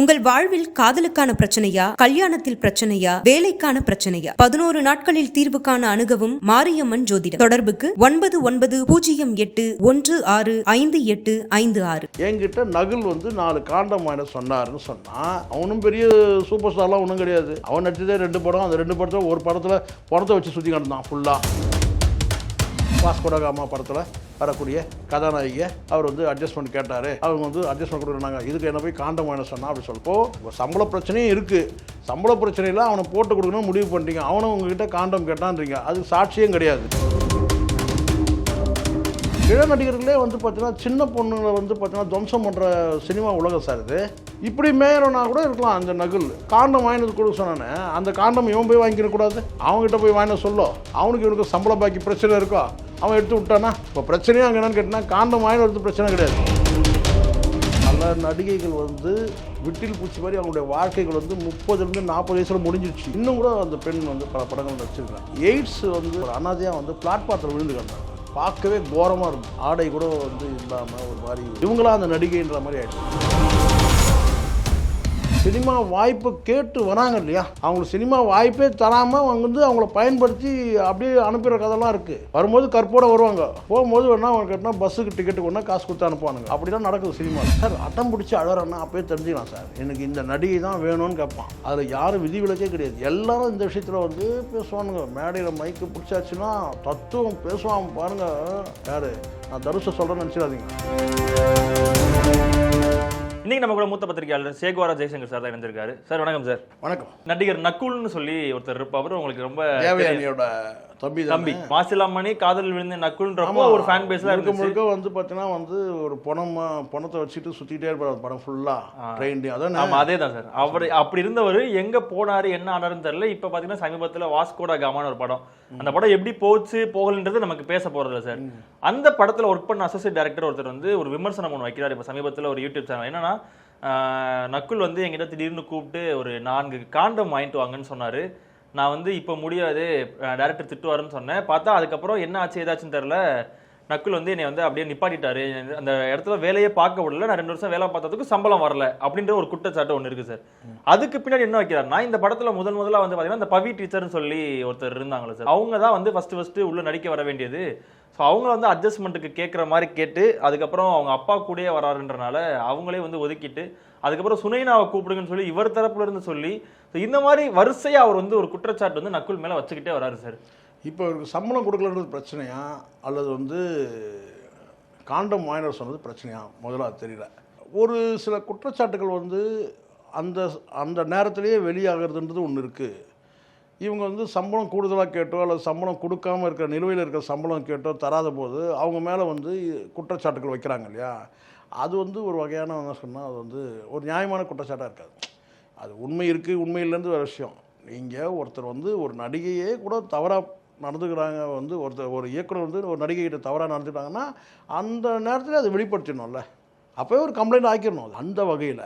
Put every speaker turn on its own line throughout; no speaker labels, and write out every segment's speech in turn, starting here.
உங்கள் வாழ்வில் காதலுக்கான பிரச்சனையா? கல்யாணத்தில் பிரச்சனையா? வேலைக்கான பிரச்சனையா? பதினோரு நாட்களில் தீர்வு காண அணுகவும் மாரியம்மன் ஜோதிடம். தொடர்புக்கு ஒன்பது ஒன்பது பூஜ்ஜியம் எட்டு ஒன்று ஆறு ஐந்து எட்டு ஐந்து ஆறு.
என்கிட்ட நகுல் வந்து நாலு காண்டம் வாங்க சொன்னாருன்னு சொன்னான் அவனும் பெரிய சூப்பர் ஸ்டார்லாம் ஒன்றும் கிடையாது. அவன் நடிச்சதே ரெண்டு படம். அந்த ரெண்டு படத்தில் ஒரு படத்தில் பணத்தை வச்சு சுற்றி கிடந்தான் ஃபுல்லாக வாஸ்கோடகாமா படத்தில். வரக்கூடிய கதாநாயகியை அவர் வந்து அட்ஜஸ்ட்மெண்ட் கேட்டார். அவங்க வந்து அட்ஜஸ்ட்மெண்ட் கொடுக்குறாங்க. இதுக்கு என்ன போய் காண்டம் வாங்கின சொன்னால் அப்படி சொல்லப்போ சம்பள பிரச்சனையும் இருக்குது சம்பள பிரச்சனையில் அவனை போட்டு கொடுக்கணும் முடிவு பண்ணிட்டீங்க. அவனும் உங்ககிட்ட காண்டம் கேட்டான்றீங்க. அது சாட்சியும் கிடையாது. இள நடிகர்களே வந்து பார்த்தீங்கன்னா சின்ன பொண்ணுங்களை வந்து பார்த்தீங்கன்னா துவம்சம் பண்ணுற சினிமா உலகம் சார் இது. இப்படி மேயறனா கூட இருக்கலாம் அந்த நகுல். காண்டம் வாங்கினது கொடுக்க சொன்னானே அந்த காண்டம் இவன் போய் வாங்கிக்க கூடாது அவங்ககிட்ட போய் வாங்கின சொல்லோ. அவனுக்கு இவனுக்கு சம்பள பாக்கி பிரச்சனை இருக்கோ? அவன் எடுத்து விட்டானா? இப்போ பிரச்சனையும் அங்கே என்னன்னு கேட்டினா காண்டம் வாங்கின வரது பிரச்சனை கிடையாது. பல நடிகைகள் வந்து விட்டில் பூச்சி மாதிரி அவங்களுடைய வாழ்க்கைகள் வந்து முப்பதுலேருந்து நாற்பது வயசில் முடிஞ்சிருச்சு. இன்னும் கூட அந்த பெண் வந்து பல படங்கள் நடிச்சிருக்காங்க. எய்ட்ஸ் வந்து ஒரு அனாதையாக வந்து பிளாட்பாத்தில் விழுந்து கிடந்தாங்க பார்க்கவே கோரமாக இருக்கும். ஆடை கூட வந்து இல்லாமல் ஒரு மாதிரி இவங்களாம் அந்த நடிகைன்ற மாதிரி ஆயிடுச்சு. சினிமா வாய்ப்பு கேட்டு வராங்க இல்லையா? அவங்களுக்கு சினிமா வாய்ப்பே தராமல் அவங்க வந்து அவங்கள பயன்படுத்தி அப்படியே அனுப்பிடுற கதைலாம் இருக்குது வரும்போது கற்போட வருவாங்க. போகும்போது வேணா அவங்க கேட்டால் பஸ்ஸுக்கு டிக்கெட் கொண்டா காசு கொடுத்து அனுப்புவானுங்க. அப்படிலாம் நடக்குது சினிமா. சார் அட்டம் பிடிச்சி அழறேன்னா அப்பயே தெரிஞ்சுக்கலாம் சார். எனக்கு இந்த நடிகை தான் வேணும்னு கேட்பான். அதில் யாரும் விதிவிலக்கே கிடையாது. எல்லாரும் இந்த விஷயத்தில் வந்து பேசுவானுங்க. மேடையில் மைக்கு பிடிச்சாச்சுன்னா தத்துவம் பேசுவான் பாருங்க. யாரு? நான் தனுஷை சொல்கிறேன்னு நினச்சிடாதீங்க.
இன்னைக்கு நம்ம கூட மூத்த பத்திரிகையாளர் சேகுவாரா ஜெய்சங்கர் சார் தான் இணைந்திருக்காரு. சார் வணக்கம் சார்.
வணக்கம்.
நடிகர் நக்குல்னு சொல்லி ஒருத்தர் இருப்பவர் உங்களுக்கு ரொம்ப
தம்பி
தம்பி? மாசிலாமணி காதல் விழுந்த நக்குல்ன்றப்போ
ஆமா.
ஒரு ஃபேன் பேஸ்ல இருந்துச்சு.
முழுக்க வந்து பார்த்தீங்கன்னா வந்து ஒரு பணம் பணத்தை வச்சுட்டு சுத்திட்டே இருப்பார் படம் ஃபுல்லா ட்ரெயின் அதான்?
ஆமா அதே தான் சார். அவர் அப்படி இருந்தவர் எங்க போனாரு என்ன ஆனாருன்னு தெரியல. இப்ப பாத்தீங்கன்னா சமீபத்துல வாஸ்கோடா காமான ஒரு படம். அந்த படம் எப்படி போச்சு போகலன்றது நமக்கு பேச போறது இல்ல சார் அந்த படத்துல ஒர்க் பண்ண அசோசியேட் டைரக்டர் ஒருத்தர் வந்து ஒரு விமர்சனம் ஒன்று வைக்கிறார். இப்ப சமீபத்துல ஒரு யூடியூப் சேனல் என்னன்னா நக்குல் வந்து என்கிட்ட திடீர்னு கூப்பிட்டு ஒரு நான்கு காண்டம் வாங்கிட்டு வாங்கன்னு சொன்னாரு. நான் வந்து இப்போ முடியாது டேரக்டர் திட்டுவாருன்னு சொன்னேன். பார்த்தா அதுக்கப்புறம் என்ன ஆச்சு ஏதாச்சுன்னு தெரியல. நக்குல் வந்து என்னை வந்து அப்படியே நிப்பாட்டிட்டாரு. அந்த இடத்துல வேலையே பார்க்க விடல. நான் ரெண்டு வருஷம் வேலை பார்த்ததுக்கு சம்பளம் வரல அப்படின்ற ஒரு குற்றச்சாட்டு ஒன்று இருக்கு சார். அதுக்கு பின்னாடி என்ன வைக்கிறாருன்னா இந்த படத்துல முதல் முதல்ல வந்து பாத்தீங்கன்னா இந்த பவி டீச்சர்னு சொல்லி ஒருத்தர் இருந்தாங்களே சார். அவங்க தான் வந்து ஃபர்ஸ்ட் ஃபர்ஸ்ட் உள்ள நடிக்க வர வேண்டியது. ஸோ அவங்கள வந்து அட்ஜஸ்ட்மெண்ட்டுக்கு கேட்குற மாதிரி கேட்டு அதுக்கப்புறம் அவங்க அப்பா கூடயே வராருன்றனால அவங்களே வந்து ஒதுக்கிட்டு அதுக்கப்புறம் சுனைனாவை கூப்பிடுங்கன்னு சொல்லி இவர் தரப்புல இருந்து சொல்லி இந்த மாதிரி வரிசையா அவர் வந்து ஒரு குற்றச்சாட்டு வந்து நக்குல் மேல வச்சுக்கிட்டே வராரு சார்.
இப்போ இவருக்கு சம்பளம் கொடுக்கலன்றது பிரச்சனையா? அல்லது வந்து காண்டம் வாங்கினர் சொன்னது பிரச்சனையா? முதலாக தெரியல. ஒரு சில குற்றச்சாட்டுகள் வந்து அந்த அந்த நேரத்திலேயே வெளியாகிறதுன்றது ஒன்று இருக்குது இவங்க வந்து சம்பளம் கூடுதலாக கேட்டோ அல்லது சம்பளம் கொடுக்காம இருக்கிற நிலுவையில் இருக்கிற சம்பளம் கேட்டோ தராத போது அவங்க மேலே வந்து குற்றச்சாட்டுகள் வைக்கிறாங்க இல்லையா? அது வந்து ஒரு வகையான என்ன சொன்னால் அது வந்து ஒரு நியாயமான குற்றச்சாட்டாக இருக்காது. அது உண்மை இருக்குது உண்மையிலேருந்து ஒரு விஷயம். நீங்கள் ஒருத்தர் வந்து ஒரு நடிகையே கூட தவறாக நடந்துக்கிறாங்க வந்து ஒருத்தர் ஒரு இயக்குனர் வந்து ஒரு நடிகைகிட்ட தவறாக நடந்துட்டாங்கன்னா அந்த நேரத்தில் அதை வெளிப்படுத்திடணும்ல. அப்போவே ஒரு கம்ப்ளைண்ட் ஆக்கிடணும். அது. அந்த வகையில்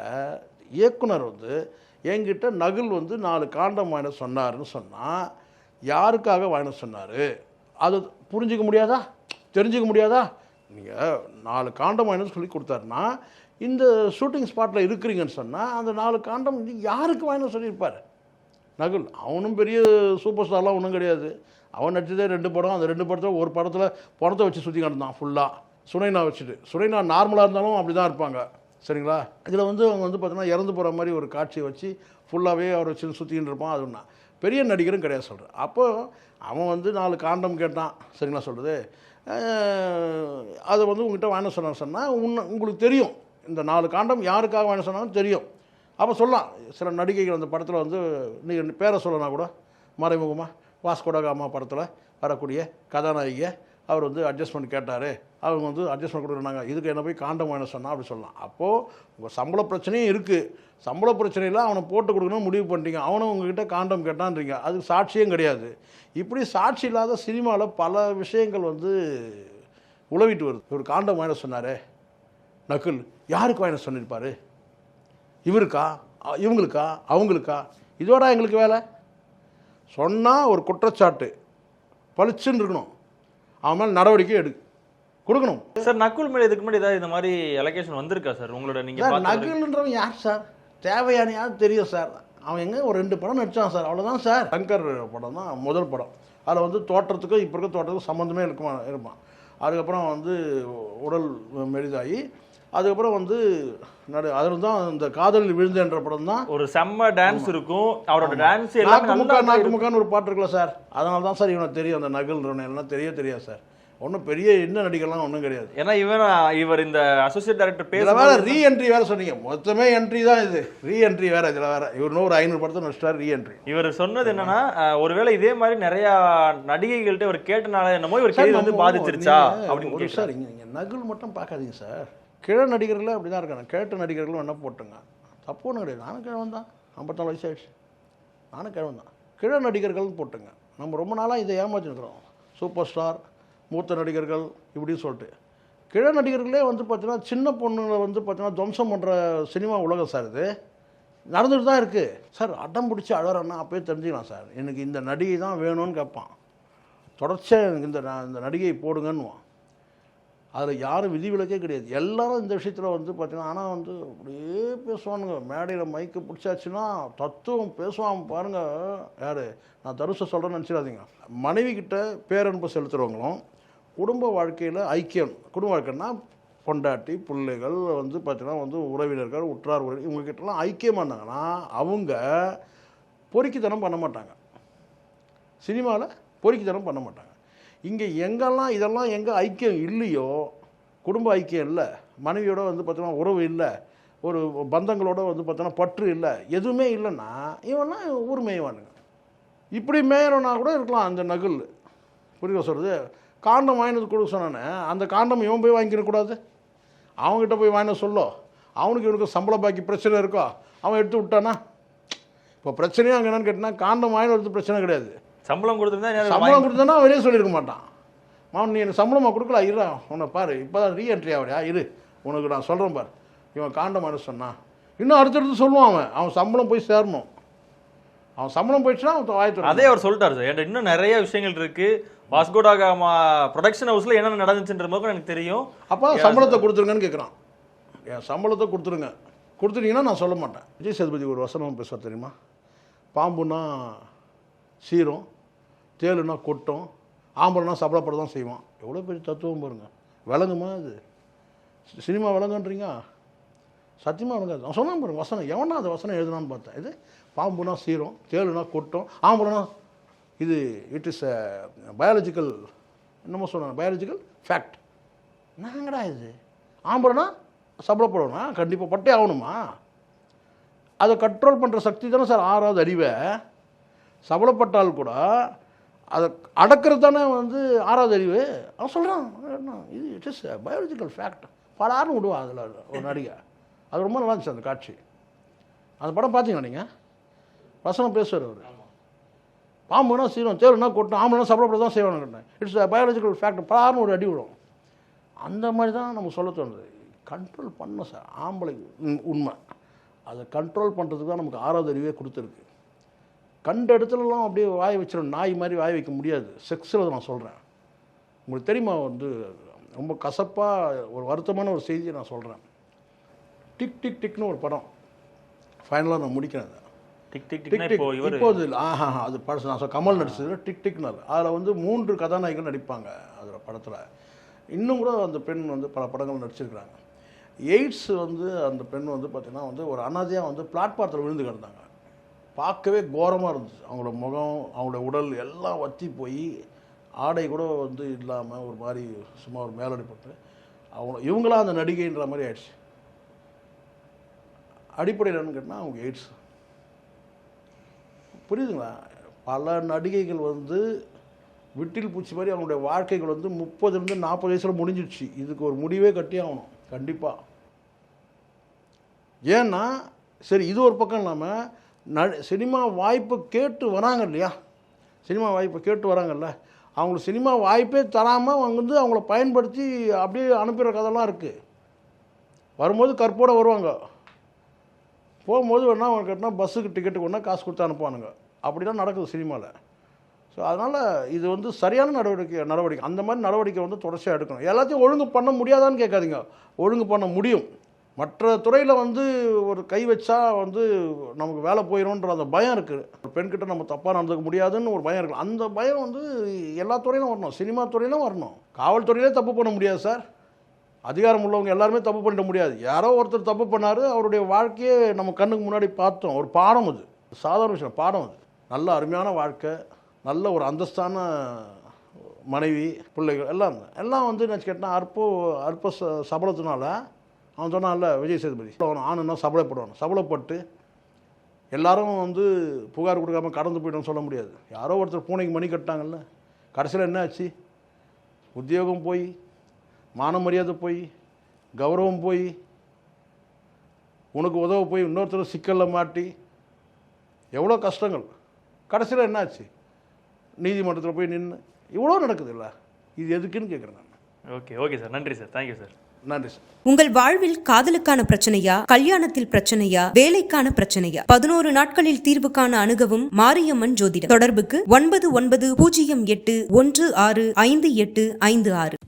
இயக்குனர் வந்து என்கிட்ட நகுல் வந்து நாலு காண்டம் வாங்கின சொன்னார்னு சொன்னால் யாருக்காக வாங்கின சொன்னார்? அது புரிஞ்சிக்க முடியாதா? தெரிஞ்சுக்க முடியாதா? நீங்கள் நாலு காண்டம் வாங்கினு சொல்லி கொடுத்தாருன்னா இந்த ஷூட்டிங் ஸ்பாட்டில் இருக்கிறீங்கன்னு சொன்னால் அந்த நாலு காண்டம் இது யாருக்கு வாங்கினு சொல்லியிருப்பார். நகுல் அவனும் பெரிய சூப்பர் ஸ்டார்லாம் ஒன்றும் கிடையாது. அவன் நடிச்சதே ரெண்டு படம் அந்த ரெண்டு படத்தில் ஒரு படத்தில் பணத்தை வச்சு சுற்றி கிடந்தான் ஃபுல்லாக சுனைனா வச்சுட்டு. சுனைனா நார்மலாக இருந்தாலும் அப்படி தான் இருப்பாங்க. சரிங்களா? இதில் வந்து அவங்க வந்து பார்த்தீங்கன்னா இறந்து போகிற மாதிரி ஒரு காட்சியை வச்சு ஃபுல்லாகவே அவர் வச்சு சுற்றிக்கிட்டு இருப்பான் அது ஒன்றா பெரிய நடிகரும் கிடையாது சொல்கிறேன் அப்போது அவன் வந்து நாலு காண்டம் கேட்டான். சரிங்களா சொல்கிறது அதை வந்து உங்ககிட்ட வாங்க சொன்ன சொன்னால் உன்ன உங்களுக்கு தெரியும். இந்த நாலு காண்டம் யாருக்காக வாங்க சொன்னாலும் தெரியும். அப்போ சொல்லலாம். சில நடிகைகள் அந்த படத்தில் வந்து நீங்கள் பேரை சொல்லனா கூட மறைமுகமாக வாஸ்கோடகாமா படத்தில் வரக்கூடிய கதாநாயகியை அவர் வந்து அட்ஜஸ்ட்மெண்ட் கேட்டார். அவங்க வந்து அட்ஜஸ்ட்மெண்ட் கொடுக்குறாங்க. இதுக்கு என்ன போய் காண்டம் வாங்க சொன்னால் அப்படி சொல்லலாம். அப்போது உங்கள் சம்பள பிரச்சனையும் இருக்குது சம்பள பிரச்சனையில் அவனை போட்டு கொடுக்கணும்னு முடிவு பண்ணிட்டீங்க. அவனும் உங்ககிட்ட காண்டம் கேட்டான்றீங்க. அதுக்கு சாட்சியும் கிடையாது. இப்படி சாட்சி இல்லாத சினிமாவில் பல விஷயங்கள் வந்து உழவிட்டு வருது. இவர் காண்டம் வாங்க சொன்னாரே. நக்குல். யாருக்கு வாங்க சொன்னிருப்பார்? இவருக்கா? இவங்களுக்கா? அவங்களுக்கா? இதோட எங்களுக்கு வேலை. சொன்னால் ஒரு குற்றச்சாட்டு. பளிச்சுன்னு இருக்கணும். அவன் மேலே நடவடிக்கை எடு கொடுக்கணும்.
சார் நக்குல் மேல இதுக்கு முன்னாடி ஏதாவது இந்த மாதிரி அலகேஷன் வந்திருக்கா சார் உங்களோட நீங்க
சார்
பார்த்த வரைக்கும்?
நகுல்ன்றவன் யார் சார் தேவையானையாவது தெரியும் சார் அவன் எங்க ஒரு ரெண்டு படம் நடிச்சான் சார் அவ்வளோதான் சார் சங்கர் படம் தான் முதல் படம். அதில் வந்து தோற்றத்துக்கும் இப்போ இருக்க தோற்றத்துக்கும் சம்மந்தமே இருக்குமா இருப்பான் அதுக்கப்புறம் வந்து உடல் மெலிதாகி அதுக்கப்புறம் வந்து நடு அதில் தான் இந்த காதலில் விழுந்தன்ற படம் தான்.
ஒரு செம்ம டான்ஸ் இருக்கும். அவரோட டான்ஸ் எல்லாமே
நாக்கு முக்கா நாக்கு முக்கான்னு ஒரு பாட்டு இருக்குல்ல சார் அதனால தான் சார் இவனுக்கு தெரியும் அந்த நகல்ன்றவன. எல்லாம் தெரிய தெரியாது சார் ஒன்றும் பெரிய என்ன நடிகர்லாம் ஒன்றும் கிடையாது.
ஏன்னா இவன் இவர் இந்த அசோசியேட் டைரக்டர்
இதில் வேற
பேச
ரீ என்ட்ரி வேற சொன்னீங்க. மொத்தமே என்ட்ரி தான் இது. ரீ என்ட்ரி வேற இதில் வேற. இவர் நூறு ஐநூறு படத்தை நடிச்சிட்டார் ரீ என்ட்ரி
இவர் சொன்னது என்னன்னா ஒருவேளை இதே மாதிரி நிறைய நடிகைகள்ட்ட இவர் கேட்டனால என்னமோ இவர் கேள்வி வந்து பாதிச்சிருச்சா அப்படின்னு
ஒரு. சார் இங்கே நீங்கள் நகுல் மட்டும் பார்க்காதீங்க சார். கிழ நடிகர்களே அப்படி தான் இருக்காங்க. கேட்ட நடிகர்களும் என்ன போட்டுங்க. தப்பு ஒன்றும் கிடையாது. நானும் கிழவன் தான். ஐம்பத்தாலு வயசு ஆயிடுச்சு. நானும் கிழவன் தான். கிழ நடிகர்கள்னு போட்டுங்க. நம்ம ரொம்ப நாளாக இதை ஏமாற்றிருக்கிறோம் சூப்பர் ஸ்டார் மூத்த நடிகர்கள் இப்படின்னு சொல்லிட்டு. கிழ நடிகர்களே வந்து பார்த்தீங்கன்னா சின்ன பொண்ணுங்களை வந்து பார்த்தீங்கன்னா துவம்சம் பண்ணுற சினிமா உலகம் சார் இது. நடந்துட்டு தான் இருக்குது சார் அடம் பிடிச்சி அழறன்னா அப்போயே தெரிஞ்சுக்கலாம் சார். எனக்கு இந்த நடிகை தான் வேணும்னு கேட்பான். தொடர்ச்சியாக எனக்கு இந்த ந- இந்த நடிகை போடுங்கன்னுவான். அதில் யாரும் விதிவிலக்கே கிடையாது. எல்லாரும் இந்த விஷயத்தில் வந்து பார்த்தீங்கன்னா ஆனால் வந்து அப்படியே பேசுவானுங்க. மேடையில் மைக்கு பிடிச்சாச்சுன்னா தத்துவம் பேசுவான் பாருங்கள் யார்? நான் தருசை சொல்கிறேன்னு நினச்சிடாதீங்க. மனைவி கிட்ட பேரன்பு செலுத்துகிறவங்களும் குடும்ப வாழ்க்கையில் ஐக்கியம். குடும்ப வாழ்க்கைன்னா பொண்டாட்டி பிள்ளைகள் வந்து பார்த்தீங்கன்னா வந்து உறவினர்கள் உற்றார் உறவி இவங்ககிட்டலாம் ஐக்கியமாக இருந்தாங்கன்னா அவங்க பொறுக்கித்தனம் பண்ண மாட்டாங்க. சினிமாவில் பொறுக்கித்தனம் பண்ண மாட்டாங்க. இங்கே எங்கெல்லாம் இதெல்லாம் எங்கே ஐக்கியம் இல்லையோ குடும்ப ஐக்கியம் இல்லை மனைவியோட வந்து பார்த்தோன்னா உறவு இல்லை ஒரு பந்தங்களோட வந்து பார்த்தோன்னா பற்று இல்லை எதுவுமே இல்லைன்னா இவெல்லாம் ஊர் மேய்வானுங்க இப்படி மேயறோன்னா கூட இருக்கலாம் அந்த நகுல். புரியுதா சொல்கிறது காண்டம் வாங்கினது கொடுக்க சொன்னானே. அந்த காண்டம் இவன் போய் வாங்கிடக்கூடாது அவங்ககிட்ட போய் வாங்கின சொல்லோ. அவனுக்கு இவனுக்கு சம்பள பாக்கி பிரச்சனை இருக்கோ? அவன் எடுத்து விட்டானா? இப்போ பிரச்சனையும் அங்கே என்னன்னு கேட்டினா காண்டம் வாங்கின வரது பிரச்சனை கிடையாது.
சம்பளம் கொடுத்துருந்தா
சம்பளம் கொடுத்தனா வெளியே சொல்லியிருக்க மாட்டான். மாமன் நீ எனக்கு சம்பளமாக கொடுக்கல இருடா உன்னை பாரு. இப்போ தான் ரீஎன்ட்ரி ஆகுறியா இரு உனக்கு நான் சொல்கிறேன் பாரு. இவன் காண்டமான சொன்னான். இன்னும் அடுத்தடுத்து சொல்லுவான் அவன். அவன் சம்பளம் போய் சேரணும். அவன் சம்பளம் போயிடுச்சுன்னா அவன் வாய்த்து
அதே அவர் சொல்லிட்டாரு சார். இன்னும் நிறைய விஷயங்கள் இருக்கு. வாஸ்கோடா காமா ப்ரொடக்ஷன் ஹவுஸ்ல என்ன நடந்துச்சுன்ற மாதிரி எனக்கு தெரியும்.
அப்போ சம்பளத்தை கொடுத்துருங்கன்னு கேட்குறான் என் சம்பளத்தை கொடுத்துருங்க. கொடுத்துட்டீங்கன்னா நான் சொல்ல மாட்டேன். விஜய் சேதுபதி ஒரு வசனம் பேசுவார் தெரியுமா? பாம்புனா சீரும் தேளுனா கொட்டும் ஆம்பளைனா சபலப்பட தான் செய்வான். எவ்வளோ பெரிய தத்துவம் பாருங்க. விளங்குமா அது? சினிமா விளங்குன்றீங்க சத்தியமாக விளங்காது நான் சொன்னான் பாருங்க வசனம். எவனா அந்த வசனம் எழுதுனான்னு பார்த்தேன். இது? பாம்புனா சீரும் தேளுனா கொட்டும் ஆம்பளைனா இது இட் இஸ் பயாலஜிக்கல் என்னமோ சொன்னாங்க பயாலஜிக்கல் ஃபேக்ட் நாங்கடா இது? ஆம்பளைனா சபலப்படணுமா கண்டிப்பாக பட்டே ஆகணுமா? அதை கண்ட்ரோல் பண்ணுற சக்தி தானே சார் ஆறாவது அறிவை சபலப்பட்டால் கூட அதை அடக்கிறது தானே வந்து ஆறாவது அறிவு அவன் சொல்கிறான் இது இட் இஸ் பயாலஜிக்கல் ஃபேக்ட் பலாருன்னு விடுவான் அதில் ஒரு நடிகை. அது ரொம்ப நல்லா இருந்துச்சு அந்த காட்சி. அந்த படம் பார்த்தீங்களா நீங்கள் வசனம் பேசுவார் அவர். பாம்புனா சீரம் தேருனா கொட்டும் ஆம்பளைனா சாப்பிடப்பட தான் செய்வாங்க இட்ஸ் பயாலஜிக்கல் ஃபேக்ட் பலாருன்னு ஒரு அடி விடும் அந்த மாதிரி தான் நம்ம சொல்ல தோணுது. கண்ட்ரோல் பண்ண சார் ஆம்பளை உண்- உண்மை. அதை கண்ட்ரோல் பண்ணுறதுக்கு தான் நமக்கு ஆறாவது அறிவே கொடுத்துருக்கு. கண்ட இடத்துலலாம் அப்படியே வாய் வச்சிடும் நாய் மாதிரி வாய் வைக்க முடியாது. செக்ஸில் நான் சொல்கிறேன் உங்களுக்கு தெரியுமா வந்து ரொம்ப கசப்பாக ஒரு வருத்தமான ஒரு செய்தியை நான் சொல்கிறேன் டிக் டிக் டிக்னு ஒரு படம். ஃபைனலாக நான் முடிக்கிறேன் அதை.
டிக் டிக் இப்போ இவர்
இப்போது ஆஹா அது படம் நான் கமல் நடிச்சது டிக் டிக்னார் அதில் வந்து மூன்று கதாநாயகிகள் நடிப்பாங்க அதில் படத்தில். இன்னும் கூட அந்த பெண் வந்து பல படங்கள் நடிச்சிருக்கிறாங்க. எய்ட்ஸ் வந்து அந்த பெண் வந்து பார்த்திங்கன்னா வந்து ஒரு அனாதையாக வந்து பிளாட்பாரத்தில் விழுந்து கிடந்தாங்க. பார்க்கவே கோரமாக இருந்துச்சு. அவங்களோட முகம் அவங்களோட உடல் எல்லாம் வத்தி போய் ஆடை கூட வந்து இல்லாமல் ஒரு மாதிரி சும்மா ஒரு மேலடிப்பட்டு அவங்க இவங்களாம் அந்த நடிகைன்ற மாதிரி ஆயிடுச்சு. அடிப்படையில் என்னன்னு கேட்டால் அவங்க எய்ட்ஸ். புரியுதுங்களா? பல நடிகைகள் வந்து விட்டில் பூச்சி மாதிரி அவங்களுடைய வாழ்க்கைகள் வந்து முப்பதுலேருந்து நாற்பது வயசில் முடிஞ்சிடுச்சு. இதுக்கு ஒரு முடிவே கட்டி ஆகணும். கண்டிப்பாக ஏன்னா சரி இது ஒரு பக்கம் இல்லாமல் ந சினிமா வாய்ப்பு கேட்டு வராங்க இல்லையா? சினிமா வாய்ப்பு கேட்டு வராங்கல்ல? அவங்களுக்கு சினிமா வாய்ப்பே தராமல் அவங்க வந்து அவங்கள பயன்படுத்தி அப்படியே அனுப்புகிற கதைலாம் இருக்குது வரும்போது கற்போட வருவாங்க. போகும்போது வேணா அவங்க கட்டினா பஸ்ஸுக்கு டிக்கெட்டு கொண்டா காசு கொடுத்து அனுப்புவானுங்க. அப்படி தான் நடக்குது சினிமாவில் ஸோ அதனால் இது வந்து சரியான நடவடிக்கை நடவடிக்கை. அந்த மாதிரி நடவடிக்கை வந்து தொடர்ச்சியாக எடுக்கணும். எல்லாத்தையும் ஒழுங்கு பண்ண முடியாதான்னு கேட்காதீங்க. ஒழுங்கு பண்ண முடியும். மற்ற துறையில் வந்து ஒரு கை வச்சா வந்து நமக்கு வேலை போயிடும்ன்ற அந்த பயம் இருக்குது ஒரு பெண்கிட்ட நம்ம தப்பாக நடந்துக்க முடியாதுன்னு ஒரு பயம் இருக்குது அந்த பயம் வந்து எல்லா துறையிலும் வரணும். சினிமா துறையிலும் வரணும். காவல்துறையிலே தப்பு பண்ண முடியாது சார். அதிகாரம் உள்ளவங்க எல்லாருமே தப்பு பண்ணிட முடியாது. யாரோ ஒருத்தர் தப்பு பண்ணார் அவருடைய வாழ்க்கையை நம்ம கண்ணுக்கு முன்னாடி பார்த்தோம். ஒரு பாடம் அது. சாதாரண விஷயம் பாடம் அது. நல்ல அருமையான வாழ்க்கை நல்ல ஒரு அந்தஸ்தான மனைவி பிள்ளைகள் எல்லாம். எல்லாம் வந்து என்ன கேட்டால் அற்போ அற்ப ச சபலத்தினால அவன் சொன்னான்ல விஜய் சேதுபதி. அவன் ஆணுன்னா சபலப்படுவான். சபலப்பட்டு எல்லாரும் வந்து புகார் கொடுக்காம கடந்து போயிட்டோம்னு சொல்ல முடியாது. யாரோ ஒருத்தர் பூனைக்கு மணி கட்டாங்கல்ல கடைசியில் என்ன ஆச்சு? உத்தியோகம் போய் மான மரியாதை போய் கௌரவம் போய் உனக்கு உதவ போய் இன்னொருத்தர் சிக்கலில் மாட்டி எவ்வளோ கஷ்டங்கள். கடைசியில் என்னாச்சு? நீதிமன்றத்தில் போய் நின்று இவ்வளோ நடக்குது இல்லை இது எதுக்குன்னு கேட்குறேன் நான்.
Okay okay sir. நன்றி சார். தேங்க்யூ சார்
நன்றி சார்.
உங்கள் வாழ்வில் காதலுக்கான பிரச்சனையா கல்யாணத்தில் பிரச்சனையா வேலைக்கான பிரச்சனையா? பதினோரு நாட்களில் தீர்வு காண அணுகவும் மாரியம்மன் ஜோதிடம். தொடர்புக்கு ஒன்பது ஒன்பது பூஜ்ஜியம் எட்டு ஒன்று ஆறு ஐந்து எட்டு ஐந்து ஆறு.